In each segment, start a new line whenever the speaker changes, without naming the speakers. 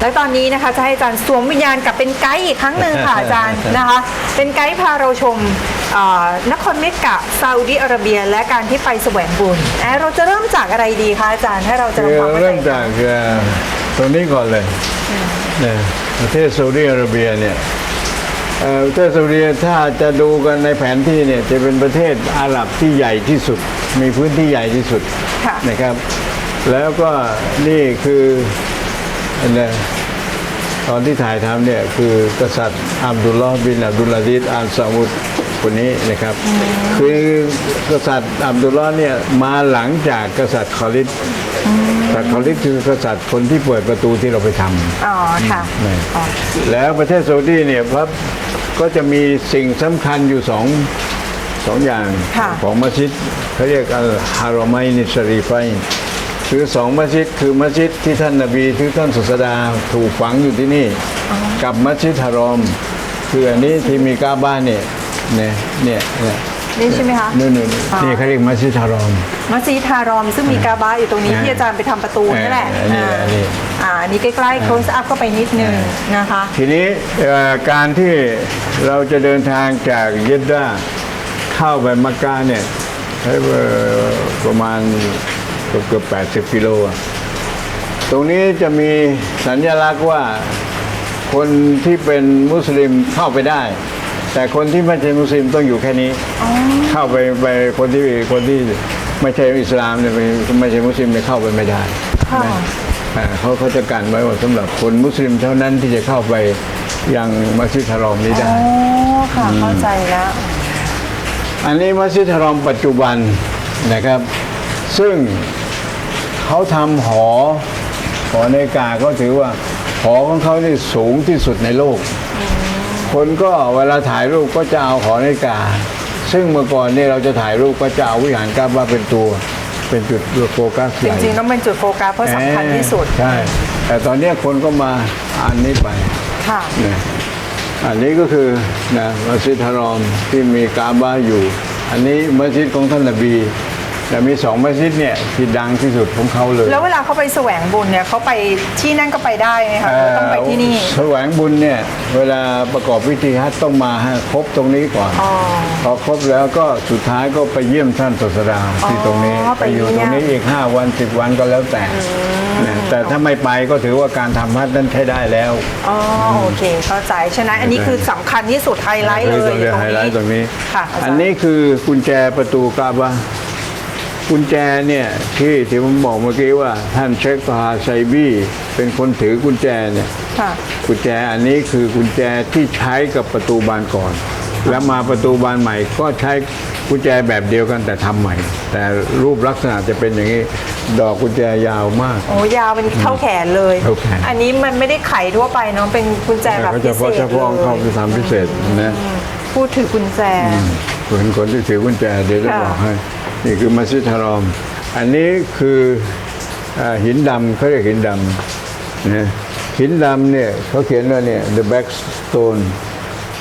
และตอนนี้นะคะจะให้อาจารย์สวมวิญญาณกลับเป็นไกด์อีกครั้งหนึ่งค่ะอาจารย์นะคะ เป็นไกด์พาเราชมเอ่อนครเมกะซาอุดิอาระเบีย และการที่ไปแสวงบุญเอ่อเราจะเริ่มจากอะไรดีคะอาจารย์ให้เราจะ
คือ
ทำความเข้าใจ
เริ่มจากเอ่อตรงนี้ก่อนเลยเนี่ยประเทศซาอุดิอาระเบียเนี่ยเอ่อประเทศซาอุดิถ้าจะดูกันในแผนที่เนี่ยจะเป็นประเทศอาหรับที่ใหญ่ที่สุด มีพื้นที่ใหญ่ที่สุด
ค่ะ
นะครับ แล้วก็นี่คืออั นเนี้ยตอนที่ถ่ายทำเนี่ยคือกษัตริย์อับดุลลอฮ์บินอับดุลอาซิดอัลซาอุดคนนี้นะครับ คือกษัตริย์อับดุลลอฮ์เนี่ยมาหลังจากกษัตริย์คอลิดกษัตริย์คอลิดคือกษัตริย์คนที่เปิดประตูที่เราไปทำ
อ๋อค่ะ
นี่
อ๋อ
แล้วประเทศซาอุดีเนี่ยพระก็จะมีสิ่งสำคัญอยู่สองสองอย่าง
ค่ะ
ของมัสยิดเขาเรียกอัลฮารอมัยนิชรีไฟน์ คือสองมัสยิดคือมัสยิดที่ท่านนบีที่ท่านสุสดาถูกฝังอยู่ที่นี่ กับมัสยิดฮารอม คืออันนี้ที่มีกาบ้านเนี่ยเนี่ยเนี่ยเนี่ย
นี่ใช่ไหมคะ
นู่นๆ
อ๋อ
นี่เขาเรียกมัสยิดฮารอม
มัสยิดฮารอม ซึ่งมีกาบาอยู่ตรงนี้
อ่า
ที่อาจารย์ไปทำประตูนี่แหละ
อันนี้
อ่า
อันนี้
อ่าอันนี้ใกล้ๆ close up เข้าไปนิดนึงนะคะ
ทีนี้เอ่อการที่เราจะเดินทางจากเยดดาเข้าไปมักกะเนี่ยใช้เวลาประมาณ เกือบเกือบ80กิโลอะตรงนี้จะมีสัญลักษณ์ว่าคนที่เป็นมุสลิมเข้าไปได้ แต่คนที่ไม่ใช่มุสลิมต้องอยู่แค่นี้ เข้าไปไปคนที่คนที่ไม่ใช่อิสลามเนี่ยไม่ไม่ใช่มุสลิมเนี่ยเข้าไปไม่ได้
ค่ะ
นะอ่าเขาเขาจะกันไว้ว่าสำหรับคนมุสลิมเท่านั้นที่จะเข้าไปยังมัสยิดฮารอมนี้ได้
อ๋อค่ะเข้าใจแล้ว
อันนี้มัสยิดฮารอมปัจจุบันนะครับ ซึ่งเขาทำหอ หอในาฬิกาก็ถือว่า หอของเขานี่สูงที่สุดในโลก คนก็เวลาถ่ายรูปก็จะเอาหอนาฬิกา ซึ่งเมื่อก่อนเนี่ยเราจะถ่ายรูปก็จะเอาวิหารกาบาเป็นตัวเป็นจุดโฟกัสให
จ
ญ่
ริงๆต้องเป็นจุดโฟกัสเพราะสำคัญที่สุด
ใช่แต่ตอนเนี้ยคนก็มาอันนี้ไป
ค่ะ
นะอันนี้ก็คือนะมัสยิดฮารอมที่มีกาบาอยู่ อันนี้มัสยิดของท่านนบี แต่มีสองมัสยิดเนี่ยที่ดังที่สุดของเขาเลย
แล้วเวลาเขาไปแสวงบุญเนี่ยเขาไปที่นั่นก็ไปได้ไหมคะหรือต้องไปที่นี่
แสวงบุญเนี่ยเวลาประกอบพิธีฮัจญ์ต้องมาให้ครบตรงนี้ก่อน
อ๋อ
พอครบแล้วก็สุดท้ายก็ไปเยี่ยมท่านศาสดาที่ตรงนี้
อ๋อไป
ไปอยู่
เยี่
ต
ย
ร
ม
งนี้อีก 5 วัน 10 วันก็แล้วแต่นะแต่ถ้าไม่ไปก็ถือว่าการทำฮัจญ์นั้นใช้ได้แล้ว
อ๋อโอเคเข้าใจฉะนั้นอันนี้คือสำคัญที่สุดไฮไลท์เลย
ตรงนี้ไฮไลท์ตรงนี้
ค่ะาจารย์
อันนี้คือกุญแจประตูกาบะ กุญแจเนี่ยที่ที่ผมบอกเมื่อกี้ว่าท่านเชคตาฮาไซบีเป็นคนถือกุญแจเนี่ย
ค่ะ
กุญแจอันนี้คือกุญแจที่ใช้กับประตูบานก่อน แล้วมาประตูบานใหม่ก็ใช้กุญแจแบบเดียวกันแต่ทำใหม่ แต่รูปลักษณะจะเป็นอย่างนี้ดอกกุญแจยาวมาก
โอ้ยาวเป็นเท่าแขนเลย
เท่าแขน
อันนี้มันไม่ได้ไขทั่วไปเนาะเป็นกุญแจแบบ
ก็
พิ
เฉ
เศ
พาะ
ษ
เฉพาะเข้าไป
เลย
ทำพิเศษนะ
พูดถือกุญแจ
ส่วนคนที่ถือกุญแจเดี๋ยวจะ
ค่ะ
บอกให้ นี่คือมัสยิดฮารอม อันนี้คืออ่าหินดำเขาเรียกหินดำนะหินดำเนี่ยเขาเขียนว่าเนี่ย the back stone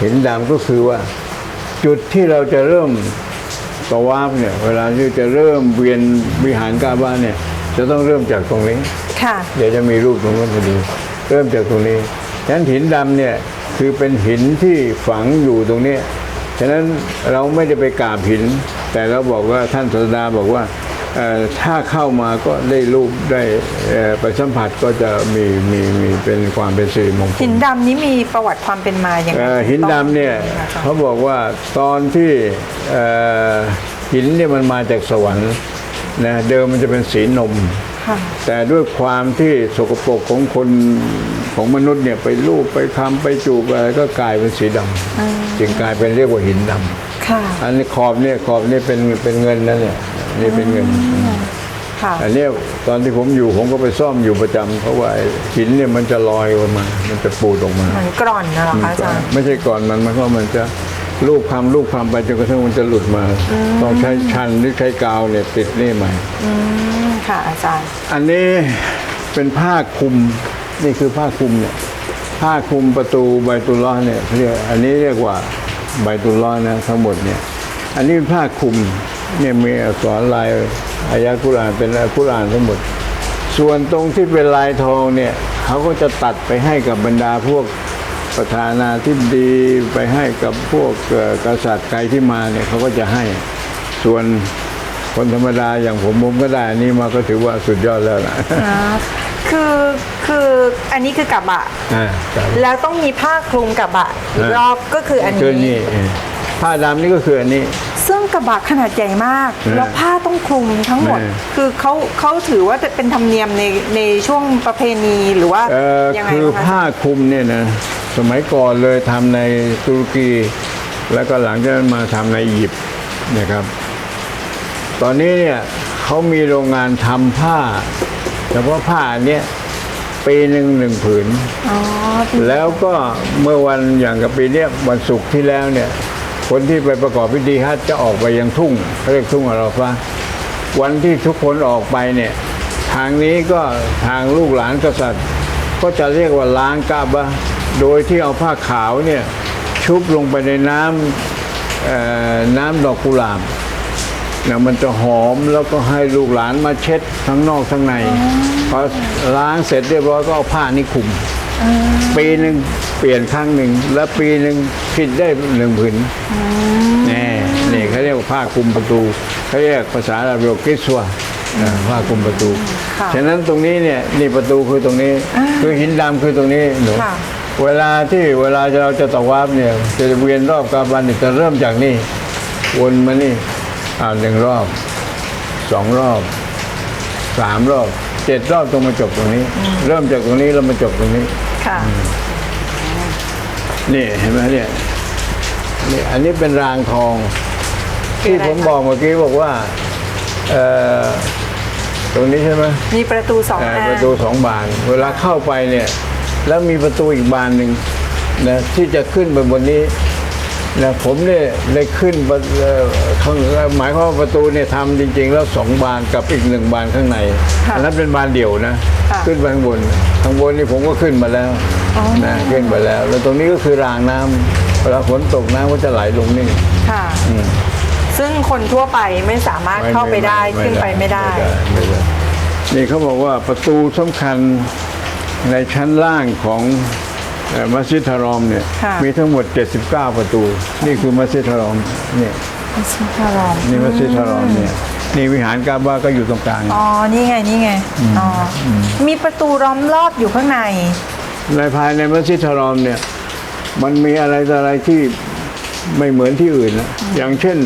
หินดำก็คือว่า จุดที่เราจะเริ่มตะวาฟเนี่ยเวลาที่จะเริ่มเวียนวิหารกาบาเนี่ย จะต้องเริ่มจากตรงนี้
ค่ะ
เดี๋ยวจะมีรูปตรงนู้นพอดี เริ่มจากตรงนี้ฉะนั้นหินดำเนี่ยคือเป็นหินที่ฝังอยู่ตรงนี้ฉะนั้นเราไม่ได้ไปกราบหิน แต่เราบอกว่าท่านศาสดาบอกว่าเอ่อถ้าเข้ามาก็ได้รูปได้เอ่อไปสัมผัสก็จะมีมีมีเป็นความเป็นสิริมงคล
หินดำนี้มีประวัติความเป็นมาอย่างไร
เอ่อหินดำเนี่ย
ต้อง
เขาบอกว่าตอนที่เอ่อหินเนี่ยมันมาจากสวรรค์นะเดิมมันจะเป็นสีนม
ค่ะ
แต่ด้วยความที่สกปรกของคนของมนุษย์เนี่ยไปลูบไปคำไปจูบอะไรก็กลายเป็นสีดำจึงกลายเป็นเรียกว่าหินดำ
ค่ะ
อันนี้ขอบเนี่ยขอบเนี่ยเป็นเป็นเงินนะเนี่ยนี่เป็นเงิน
ค่ะ
อันเนี้ยตอนที่ผมอยู่ผมก็ไปซ่อมอยู่ประจำเพราะว่าไอ้หินเนี่ยมันจะลอยออกมา มันจะปูดออกมา
เหมือนกร่อนนะเหรอคะอาจารย์
ไม่ใช่ก่อนมันมันก็มันจะลูบคำลูบคำไปจนกระทั่งมันจะหลุดมา ต้องใช้ชันหรือใช้กาวเนี่ยติดนี่ใหม่
อืม ค่ะอาจารย์
อันนี้เป็นผ้าคลุมนี่คือผ้าคลุมเนี่ยผ้าคลุมประตูใบตุลลอฮ์เนี่ยเขาเรียกอันนี้เรียกว่า ใบตุลลอนะทั้งหมดเนี่ยอันนี้เป็นผ้าคลุมเนี่ยมีอักษรลายอายะกุรานเป็นอักุรานทั้งหมด ส่วนตรงที่เป็นลายทองเนี่ยเขาก็จะตัดไปให้กับบรรดาพวกประธานาธิบดีไปให้กับพวกกษัตริย์ใครที่มาเนี่ยเขาก็จะให้ส่วนคนธรรมดาอย่างผมผมก็ได้อันนี้มาก็ถือว่าสุดยอดแล้วนะ
คือคือ อันนี้คือกระบะ
อ่าครับ
แล้วต้องมีผ้าคลุมกระบะอีกรอบก็คืออัน
คือ
นี้
นี่เออผ้าดำนี่ก็คืออันนี้
ซึ่งกระบะขนาดใหญ่มาก
เออ
แล้วผ้าต้องคลุมทั้งหมด
เออ
คือเขาเขาถือว่าจะเป็นธรรมเนียมในในช่วงประเพณีหรือว่า
เออ
ยังไง
คือ
คะ
ผ้าคลุมเนี่ยนะสมัยก่อนเลยทำในตุรกี แล้วก็หลังจากนั้นมาทำในอียิปต์นะครับ ตอนนี้เนี่ยเขามีโรงงานทำผ้าเฉพาะผ้าเนี้ย ปีหนึ่งหนึ่งผืน
อ๋อ
แล้วก็เมื่อวันอย่างกับปีเนี้ยวันศุกร์ที่แล้วเนี่ย คนที่ไปประกอบพิธีฮัจญ์จะออกไปยังทุ่งเขาเรียกทุ่งอะไรฟ้าวันที่ทุกคนออกไปเนี่ย ทางนี้ก็ทางลูกหลานกษัตริย์ ก็จะเรียกว่าล้างกาบะโดยที่เอาผ้าขาวเนี่ยชุบลงไปในน้ำเอ่อน้ำดอกกุหลาบ นะมันจะหอมแล้วก็ให้ลูกหลานมาเช็ดทั้งนอกทั้งในพอล้างเสร็จเรียบร้อยก็เอาผ้านี้คลุมปีหนึ่งเปลี่ยนครั้งหนึ่งแล้วปีหนึ่งผิดได้หนึ่งผืนนี่นี่เขาเรียกว่าผ้าคลุมประตูเขาเรียกภาษาอาหรับเรียกว่ากิสวาอ่าผ้าคลุมประตู
ค่ะ
ฉะนั้นตรงนี้เนี่ยนี่ประตูคือตรงนี้ คือหินดำคือตรงนี้หนู
ค่ะ
เวลาที่เวลาเราจะตะวาบเนี่ยจะเวียนรอบกาบันเนี่ยจะเริ่มจากนี่วนมานี่ อ่าหนึ่งรอบสองรอบสามรอบเจ็ดรอบตรงมาจบตรงนี้ เริ่มจากตรงนี้แล้วมาจบตรงนี้
ค่ะ
นี่เห็นไหมเนี่ยนี่อันนี้เป็นรางทอง
คือ
ที่
อะไร
ผม
คะ
บอกเมื่อกี้บอกว่าเอ่อตรงนี้ใช่ไหม
มีประตูสอง
เอ่อ
อัน
ประตูสองบาน เวลาเข้าไปเนี่ย แล้วมีประตูอีกบานหนึ่งนะที่จะขึ้นไปบนนี้ นะผมเนี่ยได้ขึ้นประเอ่อข้างหมายความว่าประตูเนี่ยทำจริง ๆ แล้วสองบานกับอีกหนึ่งบานข้างใน
ค่ะ
อันนั้นเป็นบานเดี่ยวนะ
ค่ะ
ขึ้นไปข้างบนข้างบนนี่ผมก็ขึ้นมาแล้ว
อ๋อ
นะขึ้นไปแล้ว แล้วตรงนี้ก็คือรางน้ำเวลาฝนตกน้ำก็จะไหลลงนี่
ค่ะซึ่งคนทั่วไปไม่สามารถเข้าไปได้ขึ้นไปไม่ได้
ไม่ได้นี่เขาบอกว่าประตูสำคัญในชั้นล่างของเอ่อ มัสยิดฮารอมเนี่ย
ค่ะ
มีทั้งหมด 79 ประตู นี่คือมัสยิดฮารอมเนี่ย
มัสยิดฮารอม
นี่มัสยิดฮารอมเนี่ยนี่วิหารกาบาก็อยู่ตรงกลาง
อ๋อนี่ไงนี่ไงอ๋ออมีประตูล้อมรอบอยู่ข้างใน
ในภายในมัสยิดฮารอมเนี่ยมันมีอะไรต่ออะไรที่ไม่เหมือนที่อื่นนะอย่างเช่น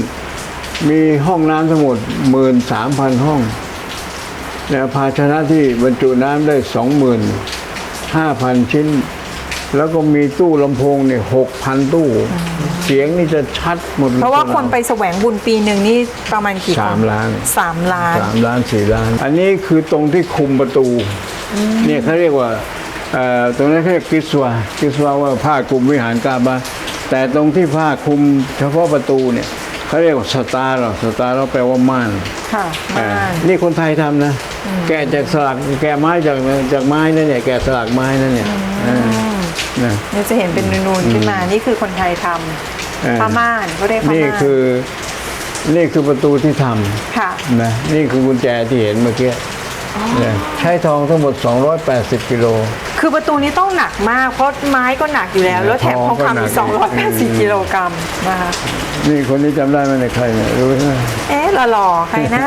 มีห้องน้ำทั้งหมดหมื่นสามพันห้อง แล้วภาชนะที่บรรจุน้ำได้สองหมื่นห้าพันชิ้น แล้วก็มีตู้ลำโพงเนี่ยหกพันตู้ เสียงนี่จะชัดหมดลย
เพราะว่าคนไปแสวงบุญปีหนึ่งนี่ประมาณกี่คน
สามล้าน
สามล้าน
สามล้านสี่ล้าน อันนี้คือตรงที่คุมประตู เนี่ยเขาเรียกว่าเอ่อตรงนั้นเขาเรียกกิสวากิสวาว่าผ้าคลุมวิหารกาบาแต่ตรงที่ผ้าคลุมเฉพาะประตูเนี่ยเขาเรียกว่าสตาร์หรอสตาร์เราแปลว่าม่าน
ค่ะ
อ่า
ม่าน
นี่คนไทยทำนะ แกะจากสลักแกะไม้จากจากไม้นั่นเนี่ยแกะสลักไม้นั่นเนี่ยอ่า นะ
เนี่ยจะเห็นเป็นนูนๆขึ้นมา นี่คือคนไทยท
เออำ
ผ้าม่านเขาเรียกผ้า
นี่
ม่าน
คือ นี่คือประตูที่ทำ
ค่ะ
นะนี่คือกุญแจที่เห็นเมื่อกี้เนี่ยใช้ทองทั้งหมด 280 กิโล
คือประตูนี้ต้องหนักมาก เพราะไม้ก็หนักอยู่แล้ว แล้วแถมทองคำอีก
ทองก็หนัก
280 กิโลกรัมนะคะ
นี่คนนี้จำได้ไหมในยใครเนี่ยรู้ไหม
เอ๊ะหล่อๆใครนะ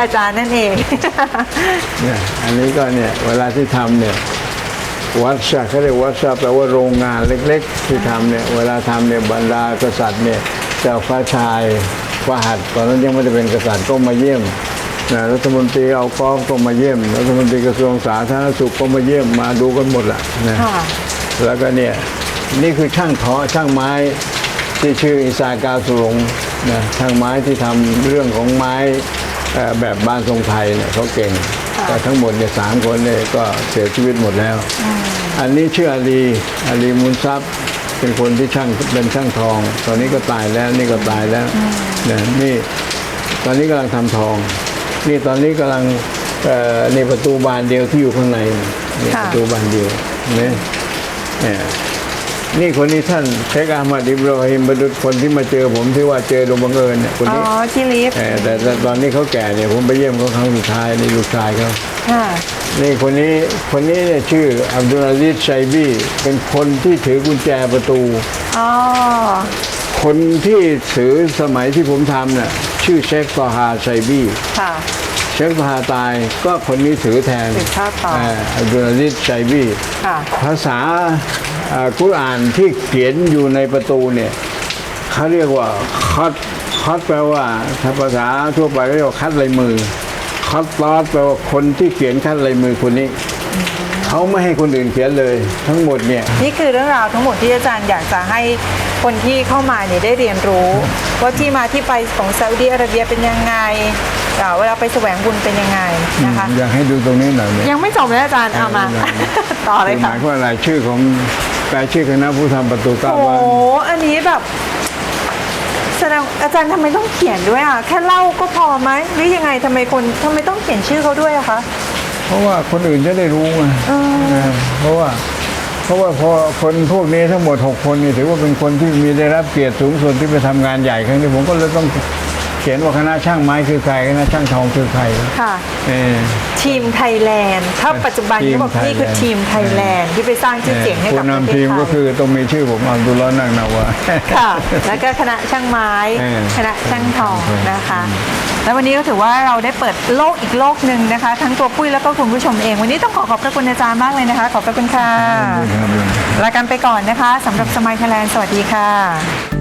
อาจารย์นั่นเอง
เนี่ย อันนี้ก็เนี่ย เวลาที่ทำเนี่ย วัดชาเขาเรียกวัดชาแปลว่าโรงงานเล็ก ๆ ที่ทำเนี่ยเวลาทำเนี่ยบรรดากษัตริย์เนี่ยเจ้าฟ้าชายฟาหัดตอนนั้นยังไม่ได้เป็นกษัตริย์ก็มาเยี่ยมนะรัฐมนตรีเอากอฟก็มาเยี่ยม รัฐมนตรีกระทรวงสาธารณสุขก็มาเยี่ยมมาดูกันหมดละนะ
ค่ะ
แล้วก็เนี่ยนี่คือช่างท้อช่างไม้ที่ชื่ออิสากาสุรงค์นะช่างไม้ที่ทำเรื่องของไม้เอ่อแบบบ้านทรงไทยเนี่ยเขาเก่ง แต่ทั้งหมดเนี่ยสามคนเนี่ยก็เสียชีวิตหมดแล้ว อันนี้ชื่ออาลีอาลีมุนซับเป็นคนที่ช่างเป็นช่างทอง ตอนนี้ก็ตายแล้วนี่ก็ตายแล้วเนี่ยนี่ตอนนี้กำลังทำทอง นี่ตอนนี้กำลังเอ่อในประตูบานเดียวที่อยู่ข้างในเนี่ย
ค่ะ
ประตูบานเดียวเนี่ยเนี่ยนี่คนนี้ท่านเชคอามัดอิบราฮิมบดุษคนที่มาเจอผมที่ว่าเจอโดยบังเอิญเนี่ยคน
อ๋อ
นี้
ที่ลิฟต์
เออแต่แต่ตอนนี้เขาแก่เนี่ยผมไปเยี่ยมเขาครั้งสุดท้ายนี่ลูกชายเขา
ค่ะ
นี่คนนี้คนนี้เนี่ยชื่ออับดุลอาซิซชัยบีเป็นคนที่ถือกุญแจประตู
อ๋อ
คนที่ถือสมัยที่ผมทำน่ะชื่อเชคตอฮาชัยบี
ค่ะ
เชคตอฮาตายก็คนนี้ถือแทน
สืบทอดต่อ
เอับดุลอาซิซชัยบี
ค่ะ
ภาษาเอ่อ กุรอานที่เขียนอยู่ในประตูเนี่ยเขาเรียกว่าคัดคัดแปลว่าถ้าภาษาทั่วไปก็เรียกว่าคัดลายมือคัดลอดแปลว่าคนที่เขียนคัดลายมือคนนี้เขาไม่ให้คนอื่นเขียนเลยทั้งหมดเนี่ย
นี่คือเรื่องราวทั้งหมดที่อาจารย์อยากจะให้คนที่เข้ามาเนี่ยได้เรียนรู้ว่าที่มาที่ไปของซาอุดีอาระเบียเป็นยังไงอ่าเวลาไปแสวงบุญเป็นยังไงนะคะ
อยากให้ดูตรงนี้หน่อยเนี่ย
ยังไม่จบเลยอาจารย์เอามาต่อเลย
ห
ค่ะ
มายความว่าอะไรชื่อของแป ลชื่อคณะผู้ทำประตูเก้า
โอ้
บ้าน
อันนี้แบบ แสดงอาจารย์ทำไมต้องเขียนด้วยอะ แค่เล่าก็พอไหมหรือยังไงทำไมคนทำไมต้องเขียนชื่อเขาด้วยอะคะ
เพราะว่าคนอื่นจะได้รู้ไงเออเพราะว่า เพราะว่าพอคนพวกนี้ทั้งหมดหกคนนี่ถือว่าเป็นคนที่มีได้รับเกียรติสูงสุดที่ไปทำงานใหญ่ครั้งนี้ผมก็เลยต้องเขียนว่าคณะช่างไม้คือใครคณะช่างทองคือใคร
ค่ะ
เออ
ทีมไทยแลนด์ถ้าปัจจุบันนี้บอกนี่คือทีมไทยแลนด์ที่ไปสร้างชื่อเสียงให้
ผู้
กับประเท
นำที
ศ
ม
ไท
ก็
ย
คือต้องมีชื่อผมอับดุลลอฮ์นักนาวา
ค่ะ แล้วก็คณะช่างไม้
เออ
คณะช่างทองนะคะแล้ววันนี้ก็ถือว่าเราได้เปิดโลกอีกโลกหนึ่งนะคะ ทั้งตัวปุ้ยแล้วก็คุณผู้ชมเอง วันนี้ต้องขอขอบพระคุณอาจารย์มากเลยนะคะ ขอบพระคุณค่ะลากันไปก่อนนะคะสำหรับสมัยไทยแลนด์สวัสดีค่ะ